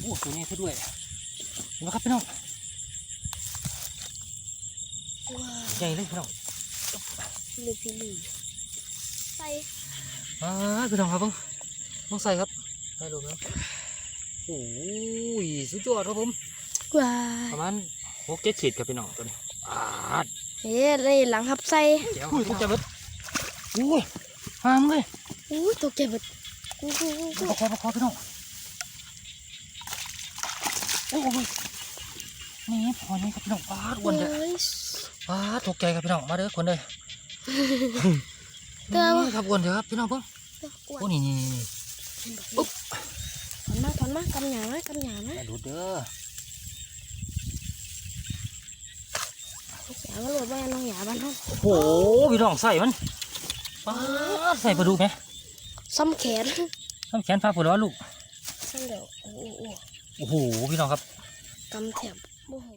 โอ้ตัวนี้ซะด้วยเห็นไหมครับพี่น้องว้าวใหญ่เลยพี่น้องลูกพี่ลีใส่อ่าพี่น้องครับผมต้องใส่ครับให้ดูนะโอ้ยสุดยอดครับผมว้าประมาณหกเจ็ดขีดครับพี่น้องตัวนี้อ่าเฮ้ยเลยหลังหับใส่เดี๋ยวอุ้ยตกใจเบิดอุ้ยห้ามเลยอู้ตกใจหมดกูกูกูกูประคอประคอพี่น้องโอ้ยนี่พอนี่ครับพี่น้องปาดอ้วนเลยเฮ้ยปาดตกใจครับพี่น้องมาเด้อคนเลยเด้อวะนี่ครับอ้วนเด้อครับพี่น้องเพิ่งอ้วโอ้นนี่นี่นี่นี่ปุ๊บถอนมาถอนมากำหยานะกำหยานะอย่าดูเด้อหยามาโหลดไว้น้องหยาบ้านห้องโอ้โหพี่น้องใส่มันปาดใส่ปลาดุกไหมซ้ำแขนน้ำแขนฟ้าปุ๋ยแล้วลูกซ้ำเดี๋ยวโอ้โหโอ้โหพี่น้องครับ กำแถบโอ้โห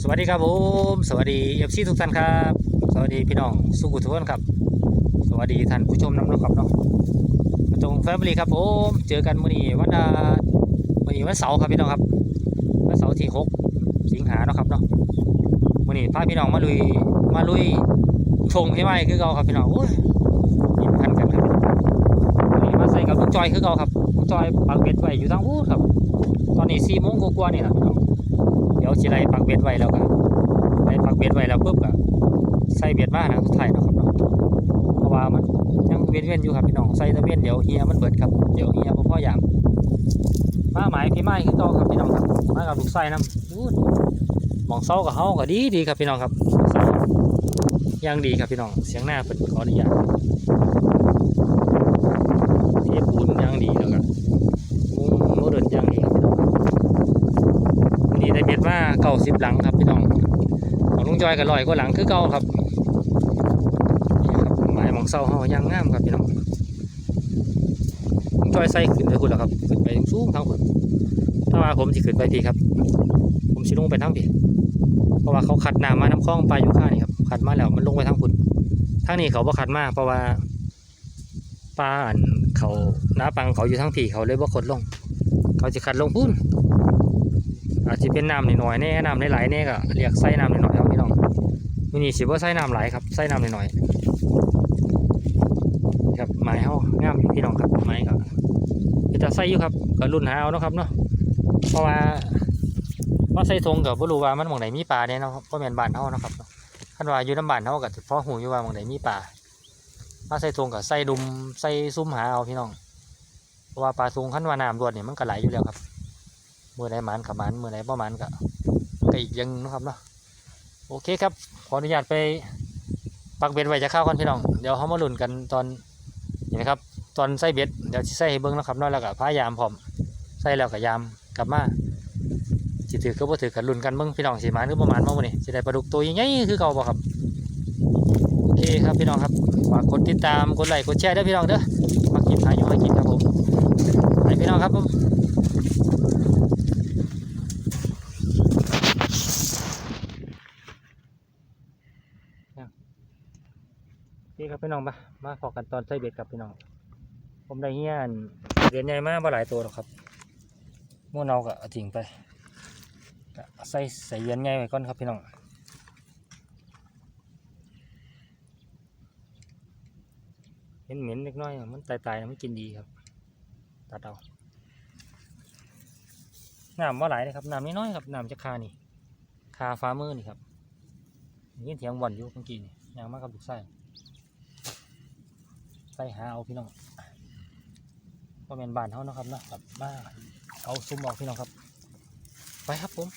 สวัสดีครับผมสวัสดีเอฟซีทุกท่านครับ สวัสดีพี่น้องสุขุทุกคนครับ สวัสดีท่านผู้ชมน้ำนกครับเนาะกระจงแฟมิลี่ครับผมเจอกันมื้อนี้วันอามื้อนี้วันเสาร์ครับพี่น้องครับวันเสาร์ที่หกสิงหาเนาะครับเนาะมื้อนี้พาพี่น้องมาลุยมาลุยชงให้ไหมคือเก่าครับพี่น้องโอ้ยมพันกันครับมื้อนี้มาใส่กับลุง จอยคือเก่าครับจอยปักเบ็ดไว้อยู่ทางอู้ครับ ตอนนี้สี่โมงกว่าๆนี่แหละเดี๋ยวสิไล่ปักเบ็ดไว้แล้วก็ไล่ปักเบ็ดไว้แล้วปุ๊บก็ใส่เบ็ดมาทางสุดท้ายนะครับเนาะเพราะว่ามันยังเวียนเวียนๆอยู่ครับพี่น้องใส่ตะเวียนเดี๋ยวเฮียมันเบิดครับเดี๋ยวเฮียบ่พอยามมาหมายพี่ไม้คือเก่าครับพี่น้องครับมากับลูกไส้น้ำมองเศร้ากับเฮาก็ดีดีครับพี่น้องครับเศร้ายังดีครับพี่น้องเสียงหน้าเปิดขออนุญาตเทปูนยังดีแล้วก็มุ้งโมเดิร์นยังดีครับพี่น้อง วันนี้ได้ เก่าสิบหลังครับพี่น้องของลุงจอยก็ลอยก็หลังคือเก่าครับหมายมองเศร้าเฮายังงามครับพี่น้องลุงจอยใส่ขึ้นไปคุณแล้วครับขึ้นไปสูงทางคุณถ้าว่าผมสิขึ้นไปพี่ครับ ผมสิลงไปทางพี่เพราะว่าเขาขัดน้ำมาน้ำคลองปลาอยู่ข้างนี่ครับขัดมาแล้วมันลงไปทางคุณทางนี้เขาบ่ขัดมาเพราะว่าปลาอันเขาน้าปังเขาอยู่ทางพี่เขาเลยบ่ขดลง เขาจะขัดลงพุ่น อาจจะเป็นน้ำหน่อยๆแน่น้ำหลายๆแน่ก็เรียกไส้น้ำหน่อยๆครับพี่น้องมินี่สิบ่ไส้น้ำหลายครับไส้น้ำหน่อยๆครับไม้เฮางามพี่น้องครับไม้ก็มีแต่ไส้อยู่ครับก็รุ่นหาเอาเนาะครับเนาะเพราะว่าว่าไส้ทงกับบ่รู้ว่ามันมองไหนมีปลาเนี่ยเนาะครับบ่แม่นบ้านเฮาเนาะครับคันว่าอยู่น้ำบ้านเฮาก็พอหูอยู่ว่ามองไหนมีปลาว่าไส้ทงกับไส้ดุมไส้ซุ่มหาเอาพี่น้องเพราะว่าปลาซุงคันว่าน้ำรวดเนี่ยมันก็ไหลอยู่แล้วครับ มื่อไหนหมันกับหมันมื่อไหนประมันก็ก็อีกยังนะครับเนาะโอเคครับ ขออนุญาตไปปักเบ็ดไว้จะเข้ากันพี่น้อง เดี๋ยวเขามาลุ้นกันตอนนี่นะครับ ตอนใส่เบ็ดเดี๋ยวใส่ให้เบิ้งนะครับเนาะแล้วก็พายามพร้อมใส่แล้วก็ยามกลับมาสิถือก็บ่ถือกันลุ้นกันเบิ้งพี่น้องสิหมันหรือประมาณมาวันนี้สิได้ปลาดุกตัวใหญ่ๆคือเก่าบ่ครับโอเคครับพี่น้องครับฝากกดติดตามกดไลค์กดแชร์ด้วยพี่น้องเด้อมากินหาอยู่มากินครับผมไปพี่น้องครับผม ครับพี่น้องมามาพอกันตอนใส่เบ็ดกับพี่น้อง ผมได้เงี้ยนเหรียญใหญ่มากมาหลายตัวหรอกครับม่วนเอาก็เอาทิ้งไปใส่ใส่เหรียญใหญ่ไว้ก่อนครับพี่น้องเห็นเหม็นเล็กน้อยมันตายตายๆมันกินดีครับตัดเอาน้ำว่าหลายเลยครับน้ำน้อยๆครับน้ำจะคานี่คาฟ้ามือนี่ครับยินเถียงบ่นอยู่เมื่อกี้นี่ยางมากกับลูกไส้ ไปหาเอาพี่น้องก็เป็นบ้านเขานะครับนะครับมาเอาซุ้มออกพี่น้องครับ ไปครับผม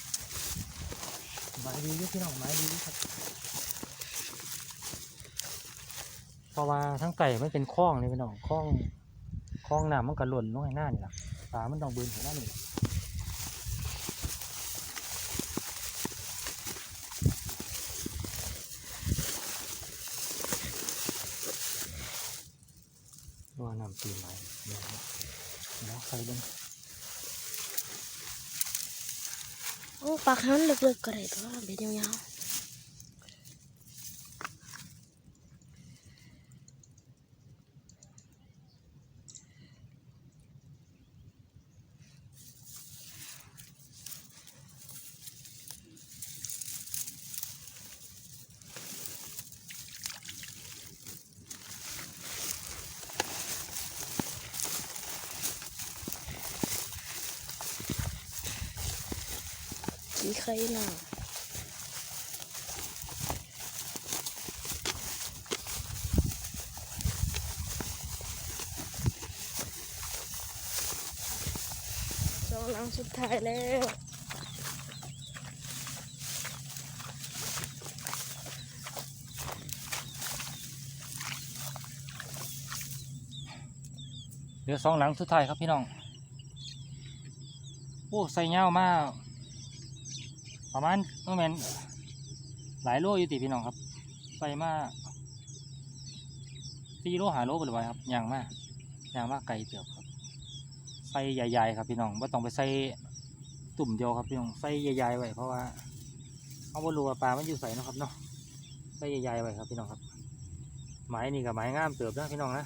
หมายดีอยู่พี่น้องหมายดีอยู่ครับ เพราะว่าทั้งไก่มันเป็นคลองเลยพี่น้องคลองคลองน้ำมันกระหล่นลงให้หน้านี่แหละปลามันต้องบืนหัวหน้านี่ว่าน้ำตีนไหลเดี๋ยวนะเดี๋ยวใส่เบิ้ง โอ้ ปากหันลึกๆก็ได้ตัวเบ็ดยาว จีไข่หน่าสองหลังสุดท้ายแล้วเหลือสองหลังสุดท้ายครับพี่น้อง โอ้ ใส่เงามาก ประมาณโมเมนหลายโลอยู่ติพี่น้องครับใส่มาสี่โลหาโลไปเลยครับยางมากยางมากไกลเติบครับใส่ใหญ่ๆครับพี่น้องไม่ต้องไปใส่ตุ่มเดียวครับพี่น้องใส่ใหญ่ๆไว้เพราะว่าเอาบรู้ว่าปลามันอยู่ใส่นะครับเนาะใส่ใหญ่ๆไว้ครับพี่น้องครับไม้นี่กับไม้งามเติบนะพี่น้องนะ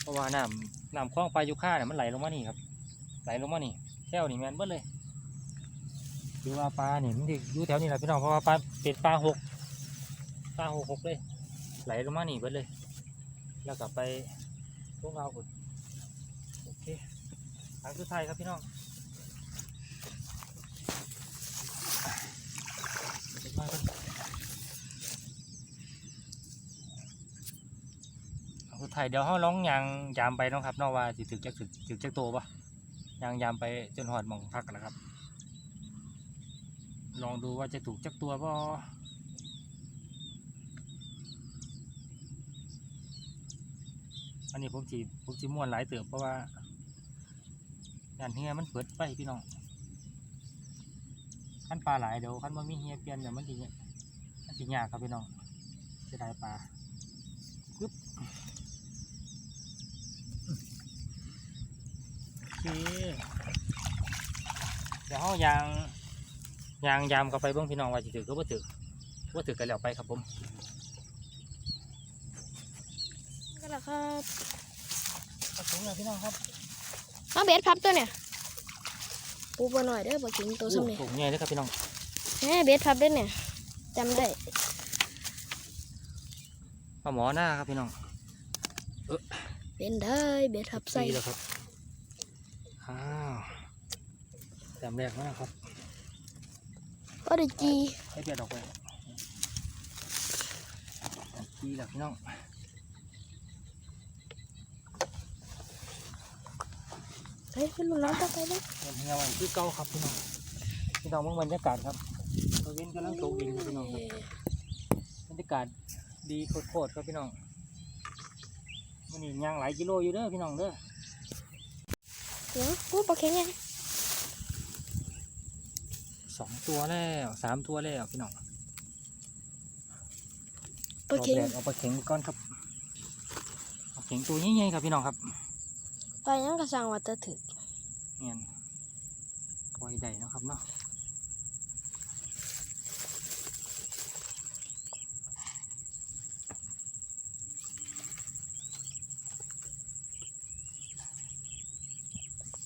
เพราะว่าน้ำน้ำคลองปลายุค่าเนี่ยมันไหลลงมานี่ครับไหลลงมานี่แถวนี่แมนเบิดเลย คือว่าปลาเนี่ยมันสิอยู่แถวนี้แหละพี่น้องเพราะว่าปลาเป็นปลาหกปลาหกหกเลย ไหลลงมาหนี่เบิดเลย แล้วกลับไปพวกเราคุดโอเคทางสุดท้ายครับพี่น้องเด็กมากเลยทางสุดท้ายเดี๋ยวเขาลองยางยามไปเนาะครับนอกว่าสิถึกจักถึกถึกจักโตปะยางยามไปจนหอดมองพักแล้วครับ ลองดูว่าจะถูกจักตัวบ่อันนี้ผมจีผมจีม่วนหลายเติบเพราะว่าย่านเฮียมันเปิดไปพี่น้องขั้นปลาหลายเดี๋ยวขั้นมันมีเฮียเปลี่ยนเดี๋ยวมันทีเนี้ยมันทียากครับพี่น้องจะได้ปลาปึ๊บโอเคเดี๋ยวเขายาง ยางยามเข้าไปเบื้องพี่น้องว่าจะถือก็บ่ถือว่าถือกันแล้วไปครับผมก็แล้วครับขอบคุณนะพี่น้องครับเอาเบ็ดพับตัวเนี่ยปูบหน่อยเด้อบอกถึงตัวซ้ำนี่โอ้โหใหญ่เลยครับพี่น้องแหมเบ็ดพับเด้อเนี่ยจำได้ปลาหมอหน้าครับพี่น้องเป็นได้เบ็ดพับใส่ดีแล้วครับอ้าวจำแรกมากครับ ก็ได้จีให้เปียดออกไปดีแล้วพี่น้องเฮ้ยขึ้นลงน้ำต่อไปเลยเห็นเฮียไว้ที่เก้าครับพี่น้องพี่น้องเมื่อบรรยากาศครับตะเวนกำลังตกดินครับพี่น้องครับบรรยากาศดีโคตรๆครับพี่น้องมันนี่ย่างหลายกิโลอยู่เด้อพี่น้องเด้อเดี๋ยวปูปลาเค็งไง สอง ตัวแล้วสามตัวแล้วพี่น้องปลาเค็งรอบแรกเอาปลาเข็งก่อนครับเอาเข็งตัวใหญ่ๆครับพี่น้องครับปลายังกระสังวัตถึกเงี้ยปล่อยได้เนาะครับเนาะ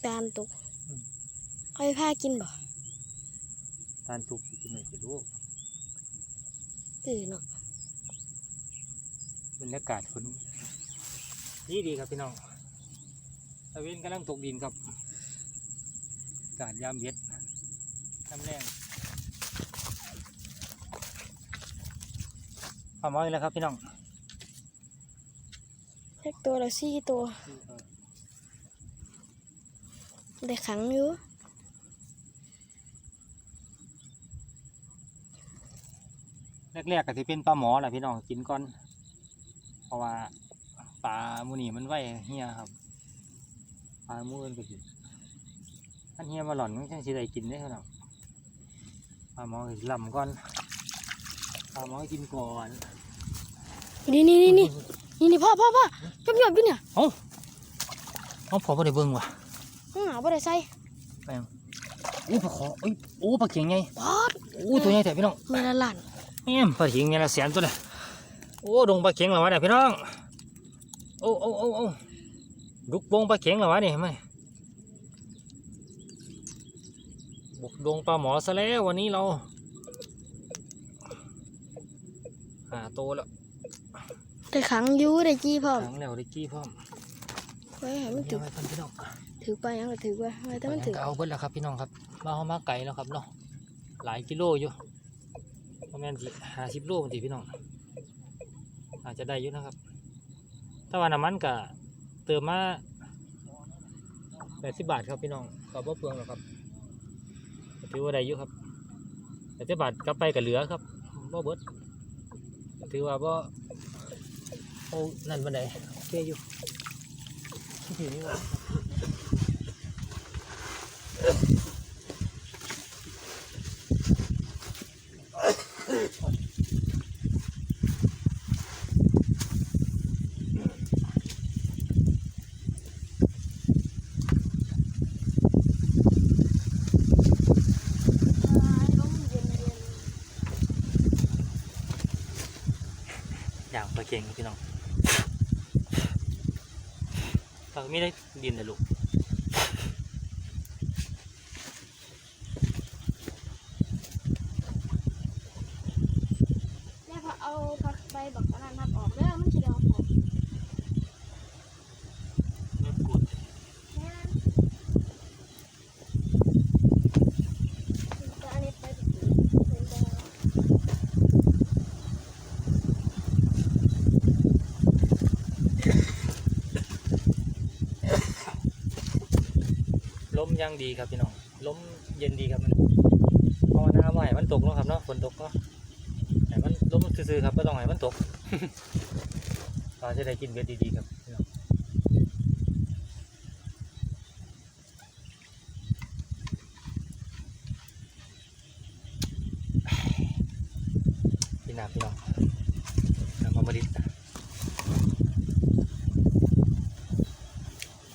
ปานตุกค่อยพากินบ่ทานถูกกินเลยสิลูกตื่นเนาะบรรยากาศคนดีดีครับพี่น้องตะเวนกำลังตกดินครับอากาศยามเย็ดยามแรงพร้อมเอาอีกแล้วครับพี่น้องแค่ตัวละสี่ตัว ได้ขังอยู่ แรกๆก็ที่เป็นปลาหมอแหละพี่น้องกินก่อน เพราะว่าปลาหมูนี่มันไหวเฮียครับปลาหมูอื่นก็กินอันเฮียมาหล่อนมันจังสิได้กินได้ขนาดปลาหมอก็สิลำก่อนปลาหมอกินก่อนนี่นี่นี่นี่นี่นี่พ่อพ่อพ่อจบหยบอยู่เนี่ยเอ้าเอ้าพอบ่ได้เบิ่งว่ะข้างหน้าบ่ได้ใส่แปลงอู้ปลาขอเอ้ยโอ้ปลาเข็งไงปอดอู้ตัวใหญ่แต่พี่น้องเมละลัน แม่มปลาเข็งไงละแสนตัวเลยโอ้ดงปลาเข็งเหรอวะเนี่ยพี่น้องโอ้โอ้โอ้โอ้ลุกวงปลาเข็งเหรอวะเนี่ยไม่บุกดงปลาหมอซะแล้ววันนี้เราหาโตแล้วได้ขังอยู่ได้จีพร้อมขังแล้วได้กี้พร้อมไว้ให้มันเดี๋จุยวกไปพันพี่น้องถือไปยังก็ถือไปไว้แต่มันถือก็เอาเบิดแล้วครับพี่น้องครับมาเขามาไกลแล้วครับเนาะหลายกิโลอยู่ ประมาณห้าสิบโลบางทีพี่น้องอาจจะได้อยู่นะครับ ถ้าว่าน้ำมันก็เติมมาแปดสิบบาทครับพี่น้องก็บ่เปลืองหรอกครับถือว่าได้อยู่ครับแปดสิบบาทกลับไปกับเหลือครับบ่เบิดถือว่าบ่โอ้นั่นบันไดโอเคอยู่ที่นี่ว่า อย่างปลาเก่งครับพี่น้องเขาไม่ได้ดินเลยลูก แล้วพอเอาผักใบบักอันนั้นทับออกเด้อมันสิได้ออกหอม ไม่กูด แม่นแต่อันนี้ไปเป็นบ่ ลมยั งดีครับพี่น้องล้มเย็นดีครับมันภาวนาว่าให้มันตกเนาะครับเนาะฝนตกก็ให้มันล้มซื่อๆครับไม่ต้องให้มันตกปลาจะได้กินเบ็ดดีๆครับพี่น้องพี่นาพี่น้องน้ำมันบริษ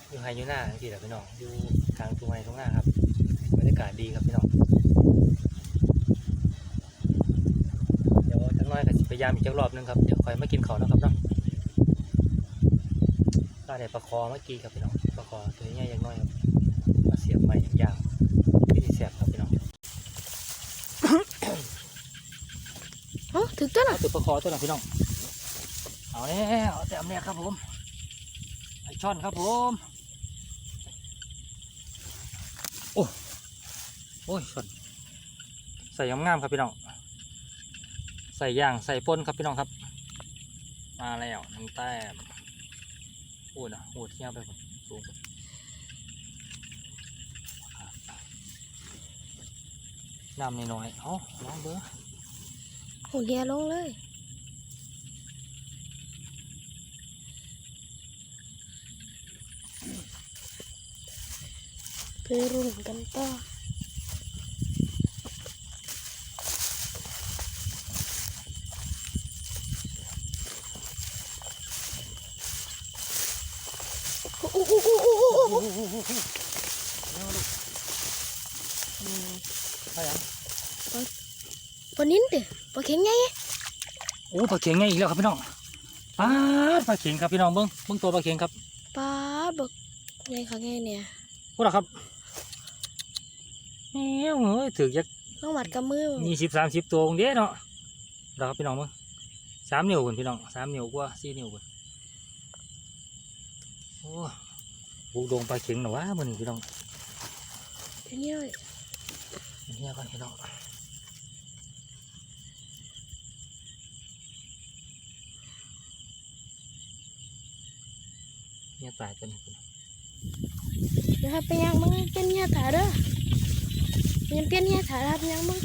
อยู่ไฮอยู่หน้าที่แหละพี่น้องอยู่ กลางทุ่งไฮทุ่งหน้าครับบรรยากาศดีครับพี่น้องเดี๋ยวจักหน้อยก็สิพยายามอีกจักรอบหนึงครับเดี๋ยวคอยมากินข้าวนะครับเนาะก็ได้ปลาคอเมื่อกี้ครับพี่น้องปลาคอตัวนี้ยังน้อยครับมาเสียบใหม่อย่างยาววิธีเสียบครับพี่น้องเอ้าถึกตัวน่ะเอาตัวปลาคอตัวนั้นพี่น้องเอาแล้วเอาแต่อันเนี้ยครับผมไอช่อนครับผมโอ้ โอ้ยช่อนใส่งามครับพี่น้อง ใส่ย่างใส่ป่นครับพี่น้องครับ มาแล้วน้ำแต้มโอ้นะโอ้เที่ยวไปผมสูงพุ่นน้ำน้อยๆเอาลองเบอร์หูเดียลงเลยไปรุ่นกันต่อโอ้โอ้โอ้โอ้โอ้โอ้โอ้ ใช่ยัง ปลานิ้นเด้ปลาเข็งไง โอ้ปลาเข็งไงอีกแล้วครับพี่น้องปลาดปลาเข็งครับพี่น้องเบิ้งเบิ้งตัวปลาเข็งครับปลาบักไงคะไงเนี่ยพูดละครับแม่งเอ้ยถือยักต้องมัดกับมือมีสิบสามสิบตัวองเด้เนาะเราครับพี่น้องเบิ้งสามนิ้วคนพี่น้องสามนิ้วกว่าสี่นิ้วคนโอ้บุกดงปลาเข็งหน่อวะมันพี่น้องอันนี้เลยเฮียก่อนพี่น้อง เฮียตายตัวนี้พี่น้องนะครับไปยังมึงเป็นเหี้ยถาเด้อยังเป็นเหี้ยถาครับยังมึง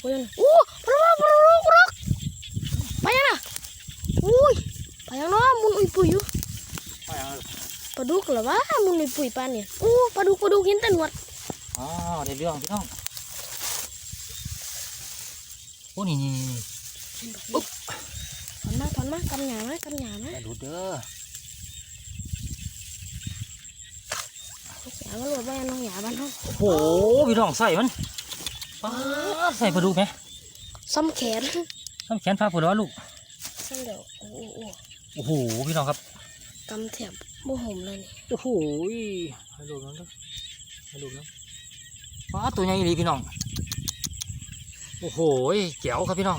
โอ้ยโอ้ปลาปลาปลาปลาไปยังน่ะอุ้ยไปยังเนาะมุนอุ้ยปุยอยู่ไปเอาปลาดุกเหรอวะมุนอุ้ยปุยปานเนี่ยอู้ปลาดุกปลาดุกเห็นแต่หนวดอ๋อได้เรื่องพี่น้องโอ้นี่นี่ นี่ถอนมาถอนมากำหยามากำหยามะอย่าดูเด้อเสียงมันหลุดไปน้องหยาบ้านห้องโอ้โหพี่น้องใส่มันป๊าดใส่ปลาดุกไหมซ้ำแขนทำแขนพาผัวลูกซ้ำเดี๋ยวโอ้โหโอ้โหพี่น้องครับกำแถบบ่ห่มเลยนี่โอ้โหให้ดูน้องด้วยให้ดูน้องป๊าดตัวใหญ่ดีพี่น้องโอ้โหแจ๋วครับพี่น้อง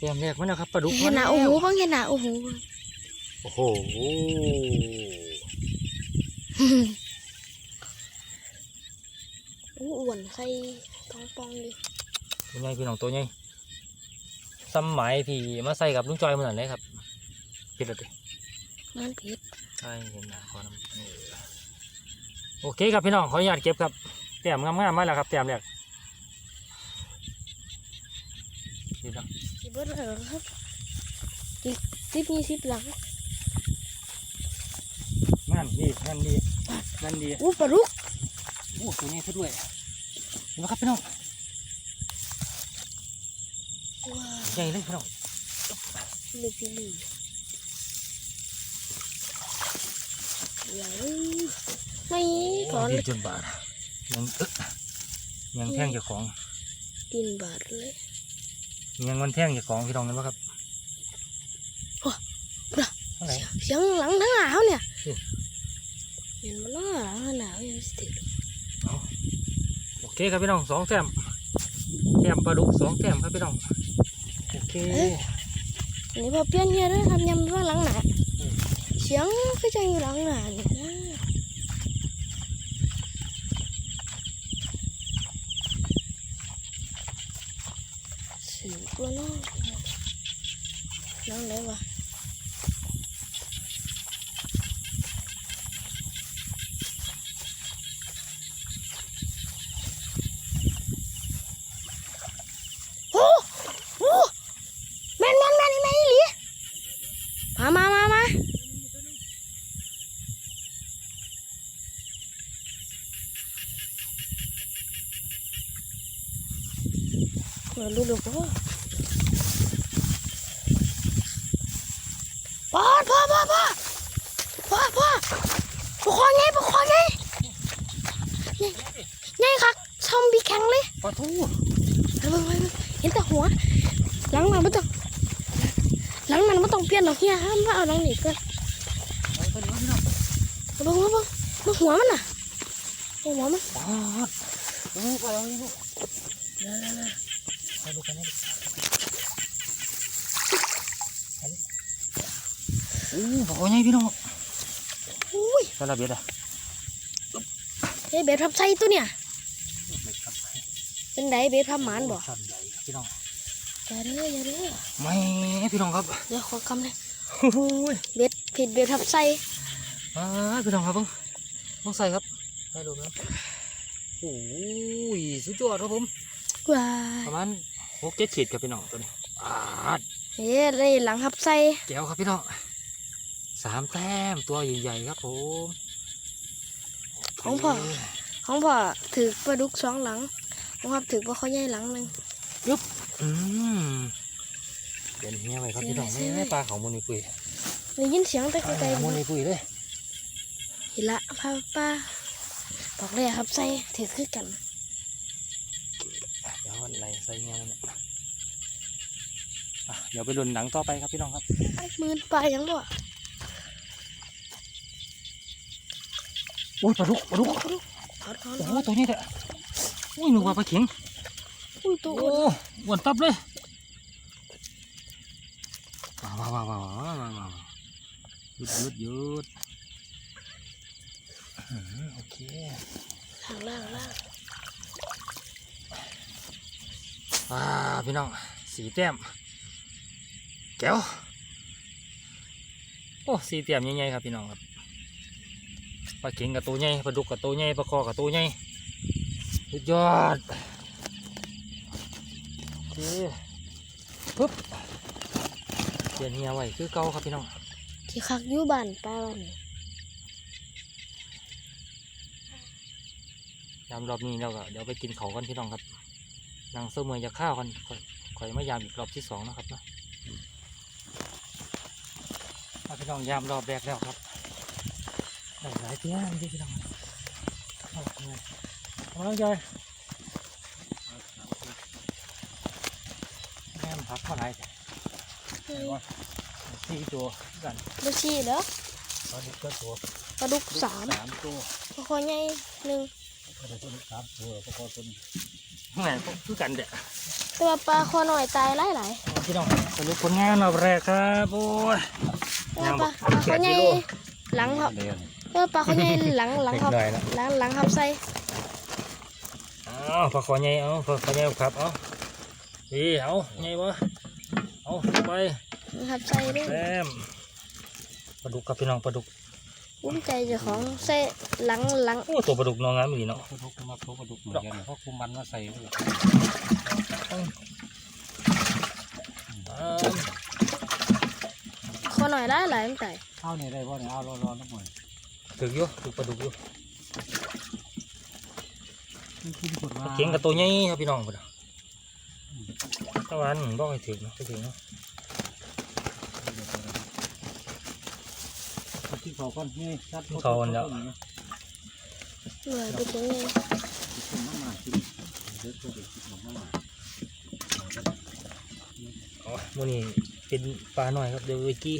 เตรียมแรกมาแล้วครับปลาดุกเห็นหนามาโอ้แล้วโหบ้างเห็นหนาโอ้โหโอ้โหอู้อ้วนใส่ปองปองๆดิตัวใหญ่พี่น้องตัวใหญ่สมัยพี่มาใส่กับลุงจอยมันนั่นเลยครับผิดแล้วดินั่นผิดใช่เห็นหนาขอน้ำเออโอเคครับพี่น้องขออนุญาตเก็บครับแต้มงามๆมาแล้วครับแต้มแรกนี่นะ สิบเบิดแล้วเหรอครับอีกสิบยี่สิบหลังนั่นดีนั่นดีนั่นดีอู้ปลาดุกโอ้ตัวนี้ซะด้วยเห็นไหมครับพี่น้องว้าวใหญ่เลยพี่น้องลูกพี่ลีอย่างไม่ถอนดีจนบาดยังเอ๊ะยังแท่งเจ้าของกินบาดเลย ยังมันแท่งเจ้าของพี่น้องเห็นไหมครับโอ้ปลาเท่าไหร่เสียงหลังทั้งหนาวเนี่ยอืมเห็นมันว่าหลังหนาวยังสติดโอเคครับพี่น้องสองแต้มแต้มปลาดุกสองแต้มครับพี่น้องโอเคอันนี้พอเปลี่ยนเฮียด้วยทำยำว่าหลังหนาอืมเสียงก็จะอยู่หลังหนาเนี่ยนะสิบตัวน้องน้องไหนวะโอ้โหแม่นแม่นแม่นแม่นอีหลีมามามามา เปิดดูดูพ่อพ่อพ่อพ่อพ่อพ่อพ่อปกคอไงปกคอไงไงไงครับซอมบี้แข็งเลยปลาทูเห็นแต่หัวหลังมันไม่ต้องหลังมันไม่ต้องเปลี่ยนหรอกเฮียห้ามว่าเอาหลังหนีเพื่อนเอาตัวนี้พี่น้องบิ่งไปเบิ่งเบิ่งหัวมันน่ะเบิ่งหัวมันปลาดูปลาดูไป ดูกันให้ดูโอ้ปลาคอใหญ่พี่น้องอุ้ยกระเบียดอะเฮ้ยเบ็ดพับใส่ตัวเนี่ยเป็นไดเบ็ดพับหมานบ่สั่นใหญ่ครับพี่น้องอย่าเด้ออย่าเด้อไม่พี่น้องครับเดี๋ยวขอกำเลยโอ้ยเบ็ดผิดเบ็ดพับใส่อ่าพี่น้องครับเพิ่งเพิ่งใส่ครับได้ดูนะโอ้ยสุดยอดครับผมประมาณ หกเจ็ดขีดครับพี่น้องตัวนี้อ่าเฮ้ยได้หลังพับใส่แก้วครับพี่น้องสามแต้มตัวใหญ่ๆครับผมของพ่อของพ่อถือปลาดุกสองหลังของพ่อถือปลาข้อใหญ่หลังหนึ่งอืมเดี๋ยวเฮียไว้ครับพี่น้องเสีไม่ยเลยไม่ปลาของมูลนิปุยได้ยินเสียงแต่ไกลๆมูลบ่นิปุยเลยเห็นละพาป้าบอกเลยครับใส่ถือคือกัน เดี๋ยววันไหนใส่เงี้ยเนี่ยอะเดี๋ยวไปดุนหนังต่อไปครับพี่น้องครับไอ้มือปลายังบ่อุ้ยปลาดุกปลาดุกถอนถอนโอ้ถโหอนตัวนี้แหละอุ้ยหนูว่าปลาเข็งอุ้ยตัวโอ้อ้วนอ้วนตับเลยว้าวว้าวว้าวว้าวว้าวว้าวหยุดหยุดหยุดอื้อหือโอเค ล่างล่างล่าง อ่าพี่น้องสีแต้มแก้วโอ้สีแต้มใหญ่ๆครับพี่น้องครับปลาเข็งกับตัวใหญ่ปลาดุกกับตัวใหญ่ปลาคอกับตัวใหญ่สุดยอดโอเคปึ๊บเปลี่ยนเฮียไว้คือเก่าครับพี่น้องที่คักอยู่บ้านป้าบ้านนี่ยามรอบนี้เราก็เดี๋ยวไปกินเขาวกันพี่น้องครับ นั่งเสมือจะข้าวกันค่อยค่อยมายามอีกรอบที่สองนะครับเนาะเอาพี่น้องยามรอบแรกแล้วครับได้หลายเตี้ยจริงๆพี่น้องเอาละไงเอาละใจแม่มพักเท่าไหร่สี่ตัวกันดูชีเด้อตอนนี้ก็ตัวปลาดุกสามสามตัวปลาข้อใหญ่หนึ่งก็ได้ตัวสามตัวประกอบตัวนี้ แหม่คือกันเด็ดแต่ว่าปลาข้อน้อยตายหลายหลายโอเคพี่น้องสรุปผลงานรอบแรกครับโอ้ยเออปลาปลาเขาใหญ่หลังเขาเดี๋ยวเออปลาเขาใหญ่หลังหลังเล็กเขาหน่อยละหลังหลังเขาใส่เอาปลาขอใหญ่เอาปลาขอใหญ่ครับเอาดีเอาใหญ่บ่เอาไปครับใส่ด้วยแซมปลาดุกครับพี่น้องปลาดุก ภูมิใจเจ้าของใส่หลังหลังโอ้ตัวปลาดุกน้องงามอีหลีเนาะทุกมาทุกกระดูกเหมือนกันเพราะคุมมันมาใส่ไว้อ่าขอหน่อยได้หลายตั้งแต่เอาเนี่ยได้เพราะเนี่ยเอาร้อนๆน้ำมันถึกอยู่ถึกปลาดุกอยู่กินผลมาเข็งกับตัวใหญ่ครับพี่น้องพุ่นน่ะตะวันบ่ให้ถึกเนาะไปถึงเนาะ เขาก้อนนี่ชัดเหนื่อยไปถึงไงน้ำมันกินเด็กตัวเด็กกินน้ำมันอ๋อมื้อนี้เป็นปลาหน่อยครับเดี๋ยววิกี้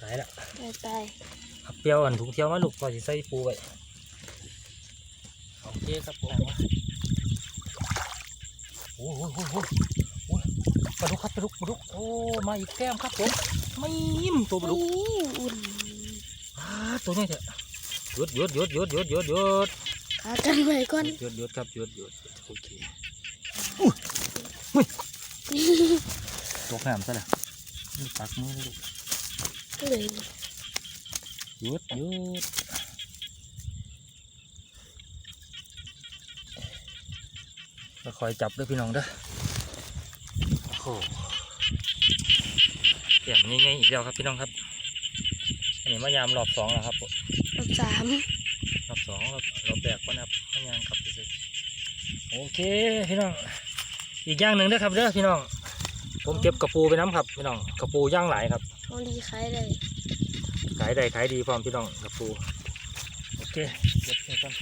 ตายละตายตายขับเปรี้ยวอันถุงเที่ยวมาลูกพอสิใส่ปูไว้โอเคครับผมโอ้โหโอ้โหโอ้โหปลาดุกครับปลาดุกปลาดุกโอ้มาอีกแก้มครับผม ไม่ยิ้มตัวปลาดุกนี่อุ่นอ่าตัวนี้เถอะหยุดหยุดหยุดหยุดหยุดหยุดหยุดขากันไว้ก่อนหยุดหยุดครับหยุดหยุดโอเคตกน้ำซะแล้วนี่ปักมือเลยลูกเลยหยุดหยุดแล้วคอยจับด้วยพี่น้องเด้อโอ้โหเสียงง่ายๆอีกแล้วครับพี่น้องครับอันนี้มายามรอบสองแล้วครับผมรอบสามรอบสองรอบรอบแรกก่อนครับมายามครับไปเลยโอเคพี่น้อง อีกอย่างหนึ่งเด้อครับเด้อพี่น้อง ผมเก็บกระปูไปน้ำครับพี่น้องกระปูย่างหลายครับเอาดีขายได้ขายได้ขายดีพร้อมพี่น้องกับปูโอเคเก็บไปกัน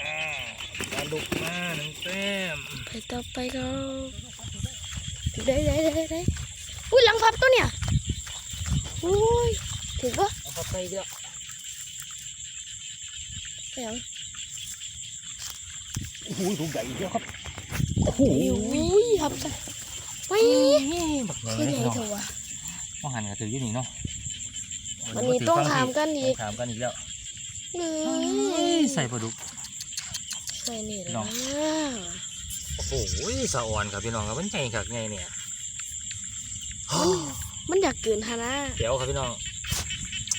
อ้าวปลาดุกมาหนึ่งแต้มไปต่อไปก็ ได้ได้ได้ได้อุ้ยหลังพับตัวเนี่ยอุ้ยถึงปะเอาเข้าไปเด้อเสียงโอ้โหถุงใหญ่เดียวครับโอ้โหอุ้ยครับจ้ะไม่บักใหญ่คือเลยใหญ่พี่น้องเถอะวะต้องหันกับถืออยู่นี่เนาะวันนี้ต้องถามกันอีกถามกันอีกแล้วเลเอ้ยยใส่ปลาดุกใส่นี่น้แล้อวง โอ้โหสะอ่อนครับพี่น้องครับมันใหญ่ครับไงเนี่ยมันอยากเกินฮะนะเดี๋ยวครับพี่น้อง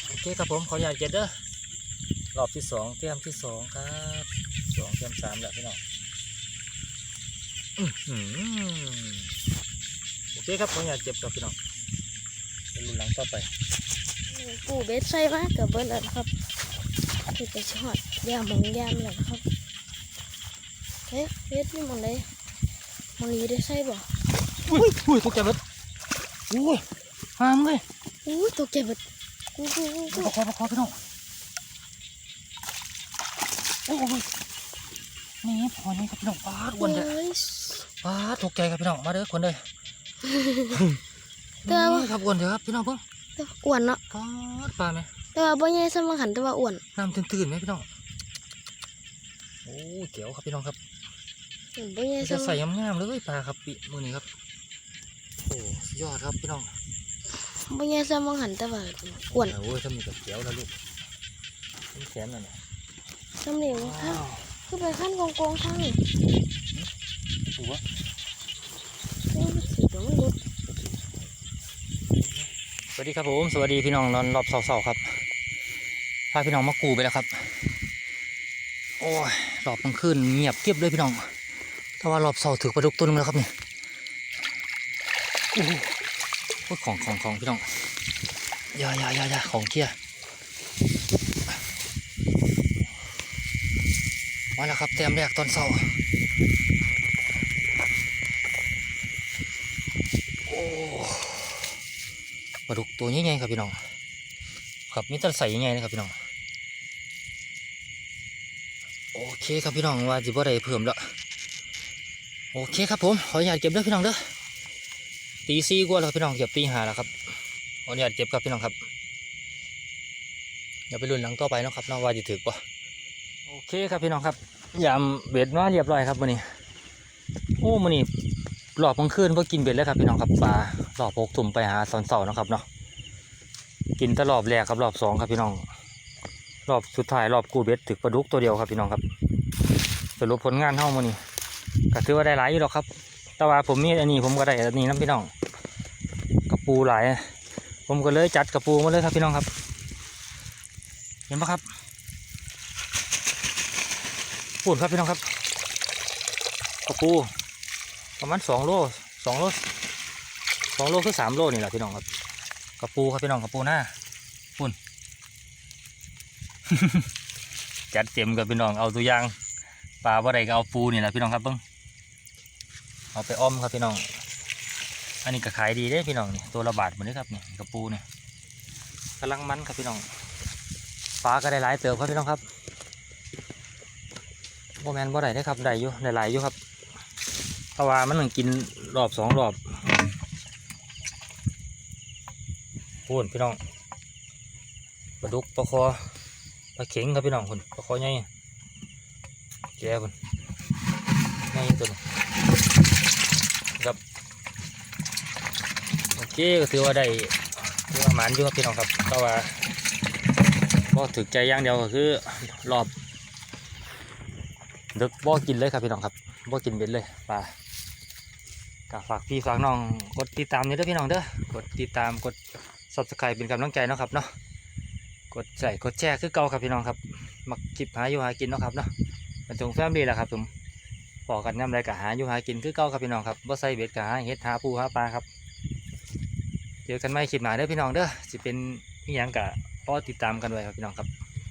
โอเคครับผมขออนุญาตเก็บเด้อรอบที่สองเตรียมที่สองครับสองเตรียมสามแล้วพี่น้องอื้อหือโอเคครับขออนุญาตเก็บครับพี่น้องเป็นรุ่นหลังต่อไปปูเบสใส่มากกับเบิ้ลอันครับคือไปชอดยามองยามเลยครับ เฮ้ยเบสนี่มันเลยมันนี้ได้ใส่บ่อุ้ยอุ้ยตกใจเบิดอุ้ยห้ามเลยอู้ตกใจเบิดกูกูกูกูประคองประคองพี่น้องโอ้ยนี่พอนี่ครับพี่น้องปาดอ้วนเลยเฮ้ยปาดตกใจครับพี่น้องมาเด้อคนเด้อแต่ว่านี่ครับอ้วนเด้อครับพี่น้องเพิ่งแต่ว่าอ้วนเนาะปาดปลาไหมแต่ว่าบ่ใหญ่สมหันแต่ว่าอ้วนน้ำตื่นๆไหมพี่น้องโอ้เจ๋วครับพี่น้องครับ อืมบ่ใหญ่สจะมใส่งามๆเลยปลาครับปีมือนี้ครับ โอ้สุดยอดครับพี่น้องบ่ใหญ่สมหันแต่ว่าอ้วนโอ้ยถ้ามีกับเจ๋วนะลูกเป็นแขนน่ะนะสำเนียงข้างคือไปขั้นกองกองข้างนี่ถูกปะเอ้ยมันสิบ่มันหลุดสวัสดีครับผม สวัสดีพี่น้องนอนรอบเสาๆครับพาพี่น้องมากูไปแล้วครับ โอ้ยรอบกลางคืนเงียบเก็บเลยพี่น้อง ว่ารอบเสาถือปลาดุกตัวนึงแล้วครับเนี่ยโอ้โหโอ้ยของของของพี่น้องยายายายาของเกียมาแล้วครับเตรียมแรกตอนเสาโอ้ปลาดุกตัวใหญ่ๆครับพี่น้องครับมีแตัใส่ใหญ่ๆนะครับพี่น้อง โอเคครับพี่น้องว่าจิบ่ได้เพิ่มแล้ว โอเคครับผมขออนุญาตเก็บเด้อพี่น้องเด้อตีสี่กว่าแล้วครับพี่น้องเก็บตีหาแล้วครับขออนุญาตเก็บครับพี่น้องครับเดี๋ยวไปลุ้นหลังต่อไปนะครับเนาะว่าจะถือป่ะโอเคครับพี่น้องครับยามเบ็ดมาเรียบร้อยครับวันนี้โอ้มื้อนี้รอบกลางคืนบ่กินเบ็ดเลยครับพี่น้องครับปลารอบหกทุ่มไปหาตอนเช้านะครับเนาะกินต่รอบแรกครับรอบสองครับพี่น้องรอบสุดท้ายรอบกูเบ็ดถึกปลาดุกตัวเดียวครับพี่น้องครับสรุปผลงานเฮามื้อนี้ ก็ถือว่าได้หลายอยู่หรอกครับ แต่ว่าผมมีอันนี้ผมก็ได้อันนี้นํพี่น้องกระปูหลาย ผมก็เลยจัดกระปูมาเลยครับพี่น้องครับ เห็นปะครับปูนครับพี่น้องครับกระปูประมาณสองโลสองโลสองโลคือสามโลนี่แหละพี่น้องครับกระปูครับพี่น้องกระปูหน้าปูนจัดเต็มกับพี่น้องเอาตัวอย่างปลาบ่ได้ก็เอาปูนี่แหละพี่น้องครับเบิ้ง เอาไปอ้อมครับพี่น้อง อันนี้ก็ขายดีเด้พี่น้องนี่ตัวละบาทเหมือนนี้ครับนี่กระปูเนี่ยกำลังมันครับพี่น้องปลาก็ได้หลายเติบครับพี่น้องครับโมแมนบ่ได้ได้ครับได้อยู่ได้หลายอยู่ครับเพราะว่ามันต้องกินรอบสองรอบพูนพี่น้องปลาดุกปลาคอปลาเข็งครับพี่น้องคุณปลาคอใหญ่แก่คุณใหญ่ตัวนี้ ครับโอเคก็ถือว่าได้ถือว่าหมานอยู่ครับพี่น้องครับเพราะว่าบ่ถึกใจอย่างเดียวก็คือรอบดึกบ่กินเลยครับพี่น้องครับบ่กินเบ็ดเลยปลาก็ฝากพี่ฝากน้องกดติดตามนี่เด้อพี่น้องเด้อกดติดตามกด subscribe เป็นกำลังใจเนาะครับเนาะกดใส่กดแชร์คือเก่าครับพี่น้องครับมักคลิปหาอยู่หากินเนาะครับเนาะมันจงแฟมลี่แหละครับผม พอกันย่ำไรก็หาอยู่หากินคือเก่าครับพี่น้องครับบ่ใส่เบ็ดก็หาเฮ็ดหาปูหาปลาครับเจอกันใหม่คลิปหน้าเด้อพี่น้องเด้อสิเป็นอีหยังกะพอติดตามกันไว้ครับพี่น้องครับ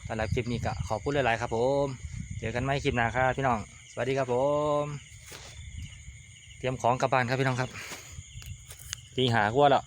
สำหรับคลิปนี้ก็ขอบคุณหลายๆครับผมเจอกันใหม่คลิปหน้าครับพี่น้อง สวัสดีครับผม เตรียมของกลับบ้านครับพี่น้องครับตีหากัวแล้ว